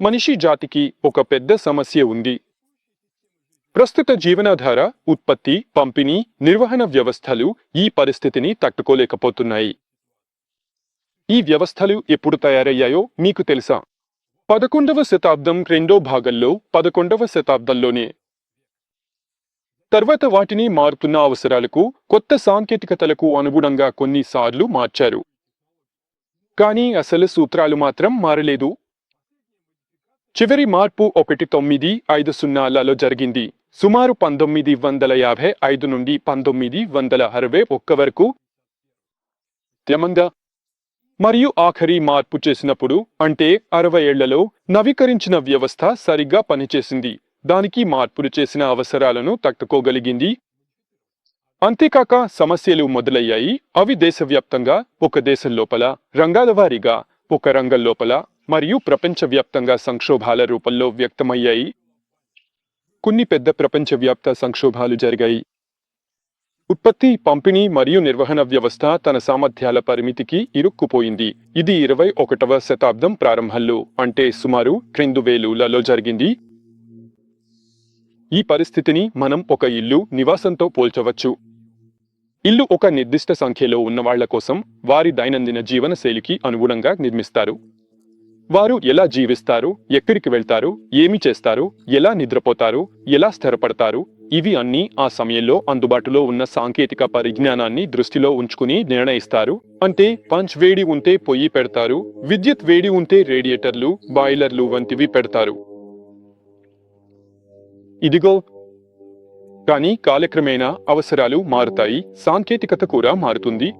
మనిషి జాతికి ఒక పెద్ద సమస్య ఉంది. ప్రస్తుత జీవనాధార ఉత్పత్తి పంపిణీ నిర్వహణ వ్యవస్థలు ఈ పరిస్థితిని తట్టుకోలేకపోతున్నాయి. ఈ వ్యవస్థలు ఎప్పుడు తయారయ్యాయో మీకు తెలుసా? పదకొండవ శతాబ్దం రెండో భాగంలో పదకొండవ శతాబ్దంలోనే. తర్వాత వాటిని మారుతున్న అవసరాలకు కొత్త సాంకేతికతలకు అనుగుణంగా కొన్నిసార్లు మార్చారు. కానీ అసలు సూత్రాలు మాత్రం మారలేదు. చివరి మార్పు ఒకటి తొమ్మిది ఐదు సున్నాలలో జరిగింది. సుమారు పంతొమ్మిది వందల యాభై ఐదు నుండి పంతొమ్మిది వందల అరవై ఒక్క వరకు క్రమంగా మరియు ఆఖరి మార్పు చేసినప్పుడు అంటే అరవై ఏళ్ళలో నవీకరించిన వ్యవస్థ సరిగ్గా పనిచేసింది. దానికి మార్పులు చేసిన అవసరాలను తట్టుకోగలిగింది. అంతేకాక సమస్యలు మొదలయ్యాయి. అవి దేశవ్యాప్తంగా ఒక దేశం లోపల రంగాల వారీగా ఒక రంగం లోపల మరియు ప్రపంచవ్యాప్తంగా సంక్షోభాల రూపంలో వ్యక్తమయ్యాయి. కొన్ని పెద్ద ప్రపంచవ్యాప్త సంక్షోభాలు జరిగాయి. ఉత్పత్తి పంపిణీ మరియు నిర్వహణ వ్యవస్థ తన సామర్థ్యాల పరిమితికి ఇరుక్కుపోయింది. ఇది ఇరవై ఒకటవ శతాబ్దం ప్రారంభంలో అంటే సుమారు రెండు వేలులలో జరిగింది. ఈ పరిస్థితిని మనం ఒక ఇల్లు నివాసంతో పోల్చవచ్చు. ఇల్లు ఒక నిర్దిష్ట సంఖ్యలో ఉన్నవాళ్ళ కోసం వారి దైనందిన జీవనశైలికి అనుగుణంగా నిర్మిస్తారు. వారు ఎలా జీవిస్తారు? ఎక్కడికి వెళ్తారు? ఏమి చేస్తారు? ఎలా నిద్రపోతారు? ఎలా స్థిరపడతారు? ఇవి అన్నీ ఆ సమయంలో అందుబాటులో ఉన్న సాంకేతిక పరిజ్ఞానాన్ని దృష్టిలో ఉంచుకుని నిర్ణయిస్తారు. అంటే పంచ్ వేడి ఉంటే పొయ్యి పెడతారు విద్యుత్ వేడి ఉంటే రేడియేటర్లు బాయిలర్లు వంటివి పెడతారు. ఇదిగో కానీ కాలక్రమేణా అవసరాలు మారుతాయి సాంకేతికత కూడా మారుతుంది.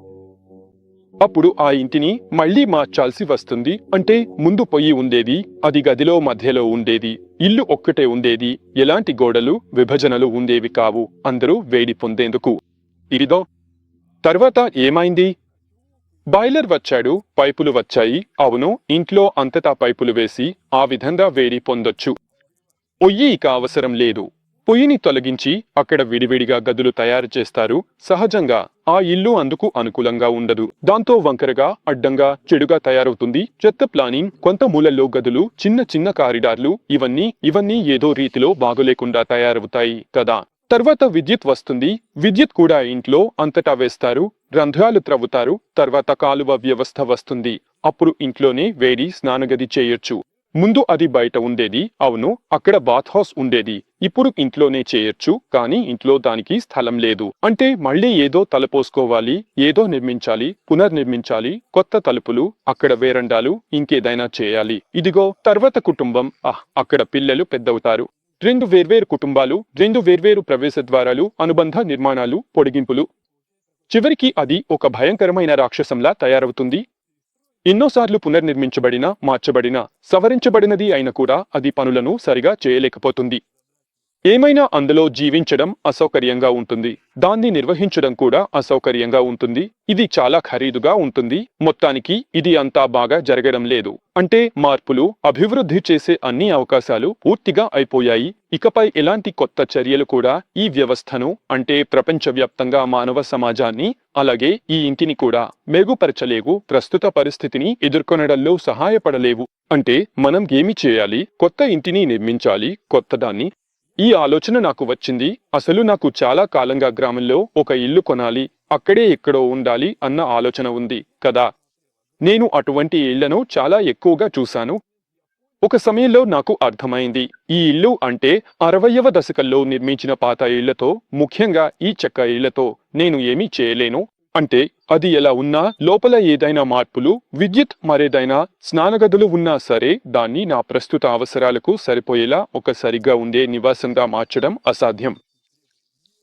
అప్పుడు ఆ ఇంటిని మళ్ళీ మార్చాల్సి వస్తుంది. అంటే ముందు పొయ్యి ఉండేది అది గదిలో మధ్యలో ఉండేది ఇల్లు ఒక్కటే ఉండేది ఎలాంటి గోడలు విభజనలు ఉండేవి కావు అందరూ వేడి పొందేందుకు. ఇదిదో తర్వాత ఏమైంది? బాయిలర్ వచ్చాడు పైపులు వచ్చాయి అవును ఇంట్లో అంతటా పైపులు వేసి ఆ విధంగా వేడి పొందొచ్చు. ఒయ్యి ఇక అవసరం లేదు. పొయ్యిని తొలగించి అక్కడ విడివిడిగా గదులు తయారు చేస్తారు. సహజంగా ఆ ఇల్లు అందుకు అనుకూలంగా ఉండదు. దాంతో వంకరగా అడ్డంగా చెడుగా తయారవుతుంది. చెత్త ప్లానింగ్ కొంత మూలల్లో గదులు చిన్న చిన్న కారిడార్లు ఇవన్నీ ఇవన్నీ ఏదో రీతిలో బాగోలేకుండా తయారవుతాయి కదా. తర్వాత విద్యుత్ వస్తుంది. విద్యుత్ కూడా ఇంట్లో అంతటా వేస్తారు. రంధ్రాలు త్రవ్వుతారు. తర్వాత కాలువ వ్యవస్థ వస్తుంది. అప్పుడు ఇంట్లోనే వేడి స్నానగది చేయొచ్చు. ముందు అది బయట ఉండేది అవును అక్కడ బాత్ హౌస్ ఉండేది. ఇప్పుడు ఇంట్లోనే చేయొచ్చు కానీ ఇంట్లో దానికి స్థలం లేదు. అంటే మళ్ళీ ఏదో తలపోసుకోవాలి ఏదో నిర్మించాలి పునర్నిర్మించాలి కొత్త తలుపులు అక్కడ వేరండాలు ఇంకేదైనా చేయాలి. ఇదిగో తర్వాత కుటుంబం. ఆహ్ అక్కడ పిల్లలు పెద్దవుతారు. రెండు వేర్వేరు కుటుంబాలు రెండు వేర్వేరు ప్రవేశ ద్వారాలు అనుబంధ నిర్మాణాలు పొడిగింపులు. చివరికి అది ఒక భయంకరమైన రాక్షసంలా తయారవుతుంది. ఎన్నోసార్లు పునర్నిర్మించబడిన మార్చబడిన సవరించబడినది అయిన కూడా అది పనులను సరిగా చేయలేకపోతుంది. ఏమైనా అందులో జీవించడం అసౌకర్యంగా ఉంటుంది. దాన్ని నిర్వహించడం కూడా అసౌకర్యంగా ఉంటుంది. ఇది చాలా ఖరీదుగా ఉంటుంది. మొత్తానికి ఇది అంతా బాగా జరగడం లేదు. అంటే మార్పులు అభివృద్ధి చేసే అన్ని అవకాశాలు పూర్తిగా అయిపోయాయి. ఇకపై ఎలాంటి కొత్త చర్యలు కూడా ఈ వ్యవస్థను అంటే ప్రపంచవ్యాప్తంగా మానవ సమాజాన్ని అలాగే ఈ ఇంటిని కూడా మెరుగుపరచలేవు. ప్రస్తుత పరిస్థితిని ఎదుర్కొనడంలో సహాయపడలేవు. అంటే మనం ఏమి చేయాలి? కొత్త ఇంటిని నిర్మించాలి. కొత్తదాన్ని ఈ ఆలోచన నాకు వచ్చింది. అసలు నాకు చాలా కాలంగా గ్రామంలో ఒక ఇల్లు కొనాలి అక్కడే ఎక్కడో ఉండాలి అన్న ఆలోచన ఉంది కదా. నేను అటువంటి ఇళ్ళను చాలా ఎక్కువగా చూశాను. ఒక సమయంలో నాకు అర్థమైంది ఈ ఇల్లు అంటే అరవయవ దశకంలో నిర్మించిన పాత ఇళ్ళతో ముఖ్యంగా ఈ చెక్క ఇళ్ళతో నేను ఏమీ చేయలేను. అంటే అది ఎలా ఉన్నా లోపల ఏదైనా మార్పులు విద్యుత్ మరేదైనా స్నానగదులు ఉన్నా సరే దాన్ని నా ప్రస్తుత అవసరాలకు సరిపోయేలా ఒక సరిగ్గా ఉండే నివాసంగా మార్చడం అసాధ్యం.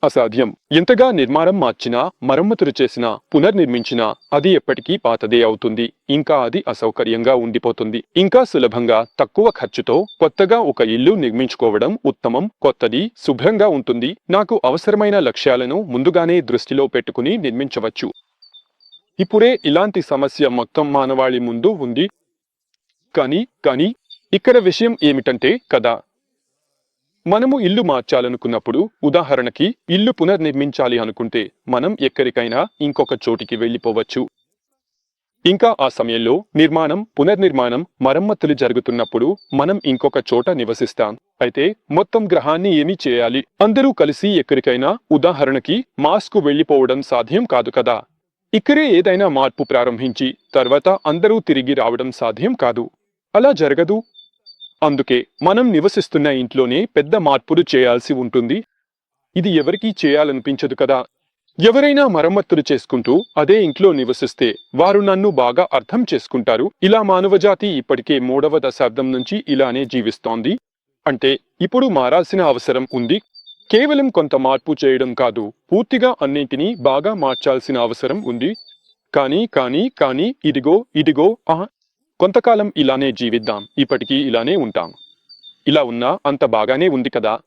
అసాధ్యం. ఎంతగా నిర్మాణం మార్చినా మరమ్మతులు చేసినా పునర్నిర్మించినా అది ఎప్పటికీ పాతదే అవుతుంది. ఇంకా అది అసౌకర్యంగా ఉండిపోతుంది. ఇంకా సులభంగా తక్కువ ఖర్చుతో కొత్తగా ఒక ఇల్లు నిర్మించుకోవడం ఉత్తమం కొత్తది శుభ్రంగా ఉంటుంది. నాకు అవసరమైన లక్ష్యాలను ముందుగానే దృష్టిలో పెట్టుకుని నిర్మించవచ్చు. ఇప్పుడే ఇలాంటి సమస్య మొత్తం మానవాళి ముందు ఉంది. కానీ కానీ ఇక్కడ విషయం ఏమిటంటే కదా? మనము ఇల్లు మార్చాలనుకున్నప్పుడు ఉదాహరణకి ఇల్లు పునర్నిర్మించాలి అనుకుంటే మనం ఎక్కడికైనా ఇంకొక చోటికి వెళ్ళిపోవచ్చు. ఇంకా ఆ సమయంలో నిర్మాణం పునర్నిర్మాణం మరమ్మతులు జరుగుతున్నప్పుడు మనం ఇంకొక చోట నివసిస్తాం. అయితే మొత్తం గ్రహాన్ని ఏమి చేయాలి? అందరూ కలిసి ఎక్కడికైనా ఉదాహరణకి మాస్కు వెళ్ళిపోవడం సాధ్యం కాదు కదా. ఇక్కడే ఏదైనా మార్పు ప్రారంభించి తర్వాత అందరూ తిరిగి రావడం సాధ్యం కాదు. అలా జరగదు. అందుకే మనం నివసిస్తున్న ఇంట్లోనే పెద్ద మార్పులు చేయాల్సి ఉంటుంది. ఇది ఎవరికీ చేయాలనిపించదు కదా. ఎవరైనా మరమ్మత్తులు చేసుకుంటూ అదే ఇంట్లో నివసిస్తే వారు నన్ను బాగా అర్థం చేసుకుంటారు. ఇలా మానవజాతి ఇప్పటికే మూడవ దశాబ్దం నుంచి ఇలానే జీవిస్తోంది. అంటే ఇప్పుడు మారాల్సిన అవసరం ఉంది. కేవలం కొంత మార్పు చేయడం కాదు పూర్తిగా అన్నింటినీ బాగా మార్చాల్సిన అవసరం ఉంది. కానీ కానీ కానీ ఇదిగో ఇదిగో ఆ కొంతకాలం ఇలానే జీవిద్దాం. ఇప్పటికీ ఇలానే ఉంటాం. ఇలా ఉన్నా అంత బాగానే ఉంది కదా.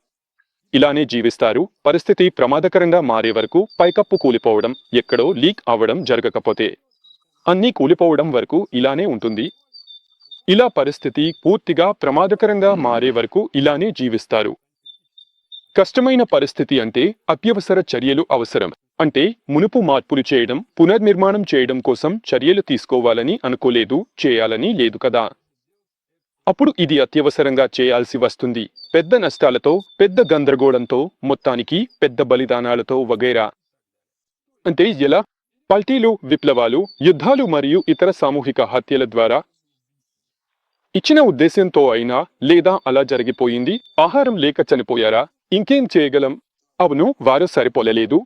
ఇలానే జీవిస్తారు. పరిస్థితి ప్రమాదకరంగా మారే వరకు పైకప్పు కూలిపోవడం ఎక్కడో లీక్ అవ్వడం జరగకపోతే. అన్నీ కూలిపోవడం వరకు ఇలానే ఉంటుంది. ఇలా పరిస్థితి పూర్తిగా ప్రమాదకరంగా మారే వరకు ఇలానే జీవిస్తారు. కష్టమైన పరిస్థితి అంటే అత్యవసర చర్యలు అవసరం. అంటే మునుపు మార్పులు చేయడం పునర్నిర్మాణం చేయడం కోసం చర్యలు తీసుకోవాలని అనుకోలేదు చేయాలని లేదు కదా. అప్పుడు ఇది అత్యవసరంగా చేయాల్సి వస్తుంది. పెద్ద నష్టాలతో పెద్ద గందరగోళంతో మొత్తానికి పెద్ద బలిదానాలతో వగైరా. అంటే ఎలా? పల్టీలు విప్లవాలు యుద్ధాలు మరియు ఇతర సామూహిక హత్యల ద్వారా ఇచ్చిన ఉద్దేశంతో అయినా లేదా అలా జరిగిపోయింది ఆహారం లేక చనిపోయారా ఇంకేం చేయగలం? అవును వారు సరిపోలలేదు.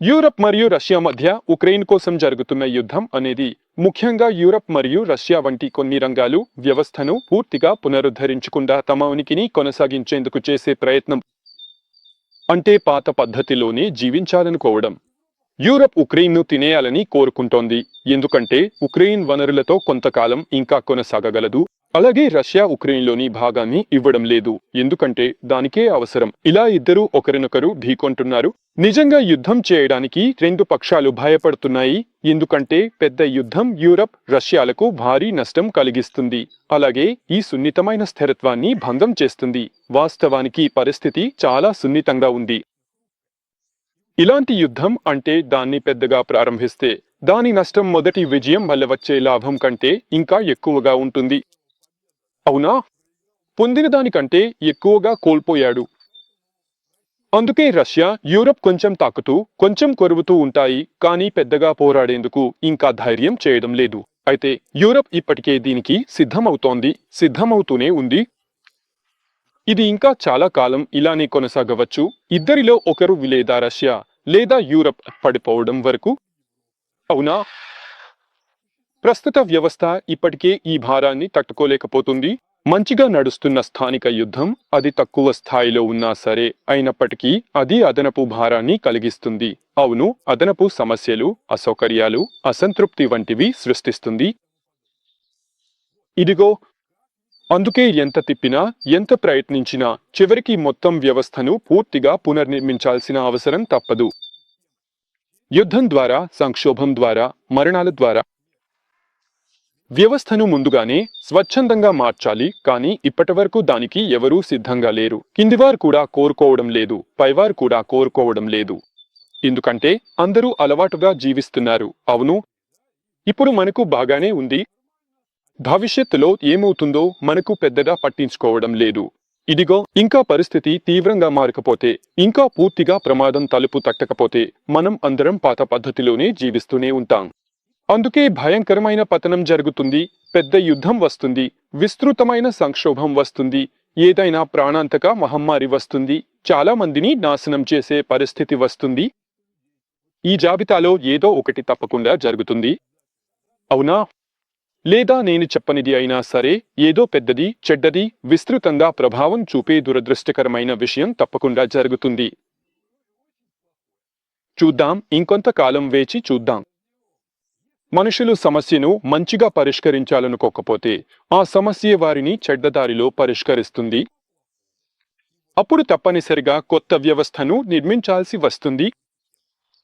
యూరప్ మరియు రష్యా మధ్య ఉక్రెయిన్ కోసం జరుగుతున్న యుద్ధం అనేది ముఖ్యంగా యూరప్ మరియు రష్యా వంటి కొన్ని రంగాలు వ్యవస్థను పూర్తిగా పునరుద్ధరించకుండా తమ ఉనికిని కొనసాగించేందుకు చేసే ప్రయత్నం అంటే పాత పద్ధతిలోనే జీవించాలనుకోవడం. యూరప్ ఉక్రెయిన్ను తినేయాలని కోరుకుంటోంది. ఎందుకంటే ఉక్రెయిన్ వనరులతో కొంతకాలం ఇంకా కొనసాగగలదు. అలాగే రష్యా ఉక్రెయిన్లోని భాగాన్ని ఇవ్వడం లేదు. ఎందుకంటే దానికే అవసరం. ఇలా ఇద్దరు ఒకరినొకరు ఢీకొంటున్నారు. నిజంగా యుద్ధం చేయడానికి రెండు పక్షాలు భయపడుతున్నాయి. ఎందుకంటే పెద్ద యుద్ధం యూరప్ రష్యాలకు భారీ నష్టం కలిగిస్తుంది. అలాగే ఈ సున్నితమైన స్థిరత్వాన్ని భంగం చేస్తుంది. వాస్తవానికి పరిస్థితి చాలా సున్నితంగా ఉంది. ఇలాంటి యుద్ధం అంటే దాన్ని పెద్దగా ప్రారంభిస్తే దాని నష్టం మొదటి విజయం వల్ల వచ్చే లాభం కంటే ఇంకా ఎక్కువగా ఉంటుంది. అవునా? పొందిన దానికంటే ఎక్కువగా కోల్పోయాడు. అందుకే రష్యా యూరప్ కొంచెం తాకుతూ కొంచెం కొరువుతూ ఉంటాయి కానీ పెద్దగా పోరాడేందుకు ఇంకా ధైర్యం చేయడం లేదు. అయితే యూరప్ ఇప్పటికే దీనికి సిద్ధమవుతోంది సిద్ధమవుతూనే ఉంది. ఇది ఇంకా చాలా కాలం ఇలానే కొనసాగవచ్చు. ఇద్దరిలో ఒకరు లేదా రష్యా లేదా యూరప్ పడిపోవడం వరకు? అవునా? ప్రస్తుత వ్యవస్థ ఇప్పటికే ఈ భారాన్ని తట్టుకోలేకపోతుంది మంచిగా నడుస్తున్న స్థానిక యుద్ధం అది తక్కువ స్థాయిలో ఉన్నా సరే అయినప్పటికీ అది అదనపు భారాన్ని కలిగిస్తుంది. అవును అదనపు సమస్యలు అసౌకర్యాలు అసంతృప్తి వంటివి సృష్టిస్తుంది. ఇదిగో అందుకే ఎంత తిప్పినా ఎంత ప్రయత్నించినా చివరికి మొత్తం వ్యవస్థను పూర్తిగా పునర్నిర్మించాల్సిన అవసరం తప్పదు. యుద్ధం ద్వారా సంక్షోభం ద్వారా మరణాల ద్వారా వ్యవస్థను ముందుగానే స్వచ్ఛందంగా మార్చాలి కానీ ఇప్పటివరకు దానికి ఎవరూ సిద్ధంగా లేరు. కిందివారు కూడా కోరుకోవడం లేదు పైవారు కూడా కోరుకోవడం లేదు. ఎందుకంటే అందరూ అలవాటుగా జీవిస్తున్నారు. అవును ఇప్పుడు మనకు బాగానే ఉంది. భవిష్యత్తులో ఏమవుతుందో మనకు పెద్దగా పట్టించుకోవడం లేదు. ఇదిగో ఇంకా పరిస్థితి తీవ్రంగా మారకపోతే ఇంకా పూర్తిగా ప్రమాదం తలుపు తట్టకపోతే మనం అందరం పాత పద్ధతిలోనే జీవిస్తూనే ఉంటాం. అందుకే భయంకరమైన పతనం జరుగుతుంది పెద్ద యుద్ధం వస్తుంది విస్తృతమైన సంక్షోభం వస్తుంది ఏదైనా ప్రాణాంతక మహమ్మారి వస్తుంది చాలా మందిని నాశనం చేసే పరిస్థితి వస్తుంది. ఈ జాబితాలో ఏదో ఒకటి తప్పకుండా జరుగుతుంది. అవునా? లేదా నేను చెప్పనిది అయినా సరే ఏదో పెద్దది చెడ్డది విస్తృతంగా ప్రభావం చూపే దురదృష్టకరమైన విషయం తప్పకుండా జరుగుతుంది. చూద్దాం ఇంకొంతకాలం వేచి చూద్దాం. మనుషులు సమస్యను మంచిగా పరిష్కరించాలనుకోకపోతే ఆ సమస్య వారిని చెడ్డదారిలో పరిష్కరిస్తుంది? అప్పుడు తప్పనిసరిగా కొత్త వ్యవస్థను నిర్మించాల్సి వస్తుంది.